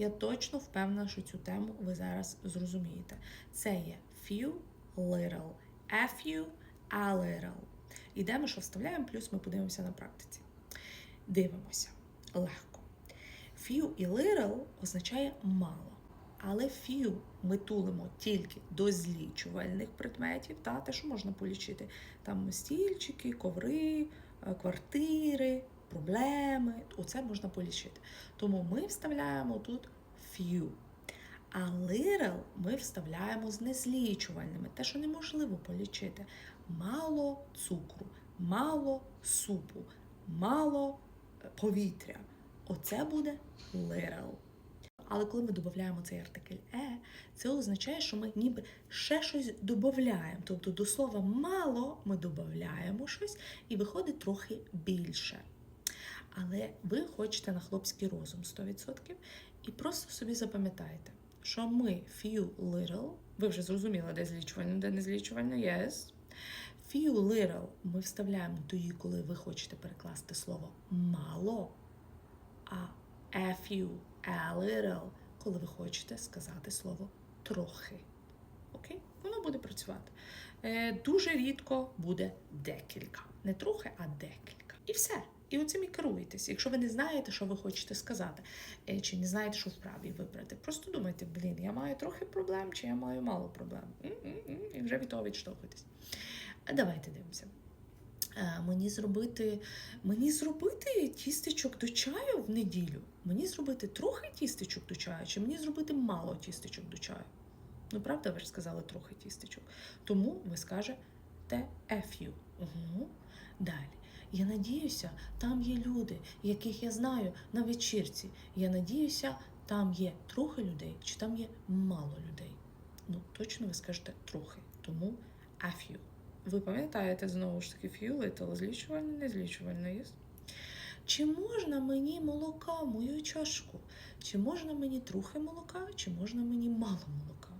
Я точно впевнена, що цю тему ви зараз зрозумієте. Це є few, little, a few, a little. Ідемо, що вставляємо, плюс ми подивимося на практиці. Дивимося. Легко. Few і little означає мало. Але few ми тулимо тільки до злічувальних предметів, та те, що можна полічити. Там стільчики, коври, е, квартири, проблеми. Оце можна полічити. Тому ми вставляємо тут few. А little ми вставляємо з незлічувальними, те, що неможливо полічити. Мало цукру, мало супу, мало е, повітря. Оце буде little. Але коли ми додаємо цей артикль е, це означає, що ми ніби ще щось додаємо. Тобто до слова мало ми додаємо щось і виходить трохи більше. Але ви хочете на хлопський розум 100%. І просто собі запам'ятайте, що ми few little, ви вже зрозуміли, де злічувально, де не злічувально, yes. Few little ми вставляємо тоді, коли ви хочете перекласти слово мало, а a few, a little, коли ви хочете сказати слово трохи. Окей? Воно буде працювати. Е, дуже рідко буде декілька. Не трохи, а декілька. І все. І оцим і керуєтесь. Якщо ви не знаєте, що ви хочете сказати, е, чи не знаєте, що вправі вибрати, просто думайте, блін, я маю трохи проблем, чи я маю мало проблем. І вже від того відштовхуйтесь. Давайте дивимося. Е, Мені зробити, мені зробити тістечок до чаю в неділю. Мені зробити трохи тістечок до чаю, чи мені зробити мало тістечок до чаю. Ну, правда, ви ж сказали трохи тістечок. Тому ви скажете a few. Угу. Далі. Я надіюся, там є люди, яких я знаю на вечірці. Я надіюся, там є трохи людей, чи там є мало людей. Ну, точно ви скажете трохи. Тому a few. Ви пам'ятаєте знову ж таки few, little, злічувальне, не злічувальне, є? Чи можна мені молока в мою чашку? Чи можна мені трохи молока, чи можна мені мало молока?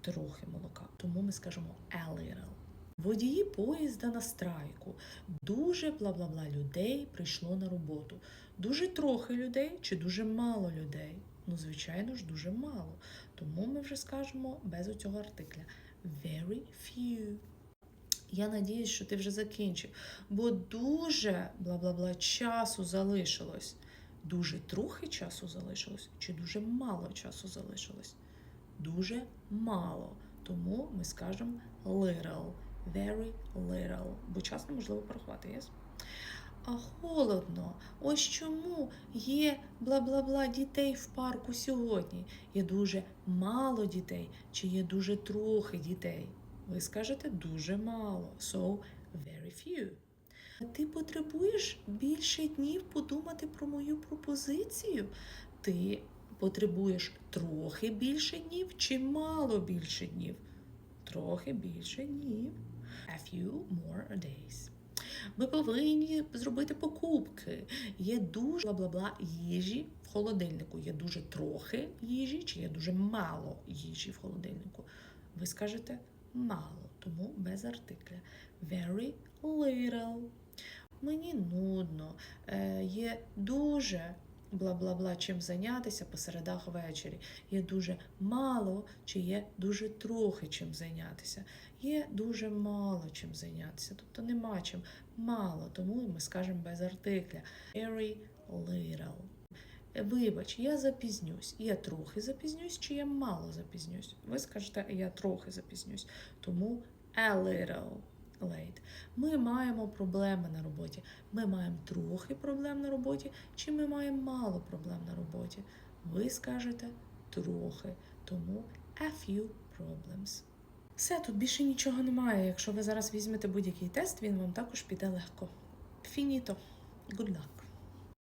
Трохи молока. Тому ми скажемо a little. Водії поїзда на страйку. Дуже бла-бла-бла людей прийшло на роботу. Дуже трохи людей чи дуже мало людей? Ну, звичайно ж, дуже мало. Тому ми вже скажемо без оцього артикля. Very few. Я надіюсь, що ти вже закінчив, бо дуже бла-бла-бла часу залишилось. Дуже трохи часу залишилось, чи дуже мало часу залишилось? Дуже мало. Тому ми скажемо little, very little, бо час неможливо порахувати, yes? А холодно. Ось чому є бла-бла-бла дітей в парку сьогодні. Є дуже мало дітей, чи є дуже трохи дітей. Ви скажете дуже мало. So, very few. Ти потребуєш більше днів подумати про мою пропозицію? Ти потребуєш трохи більше днів чи мало більше днів? Трохи більше днів. A few more days. Ми повинні зробити покупки. Є дуже бла-бла-бла їжі в холодильнику. Є дуже трохи їжі, чи є дуже мало їжі в холодильнику. Ви скажете мало, тому без артикля. Very little. Мені нудно. Е, є дуже бла-бла-бла чим зайнятися по середах ввечері. Є дуже мало, чи є дуже трохи чим зайнятися. Є дуже мало чим зайнятися. Тобто нема чим мало, тому ми скажемо без артикля. Very little. Е, Вибач, я запізнюсь. Я трохи запізнюсь, чи я мало запізнюсь. Ви скажете, я трохи запізнюсь. Тому a little late. Ми маємо проблеми на роботі. Ми маємо трохи проблем на роботі, чи ми маємо мало проблем на роботі. Ви скажете трохи. Тому a few problems. Все, тут більше нічого немає. Якщо ви зараз візьмете будь-який тест, він вам також піде легко. Фініто. Good luck.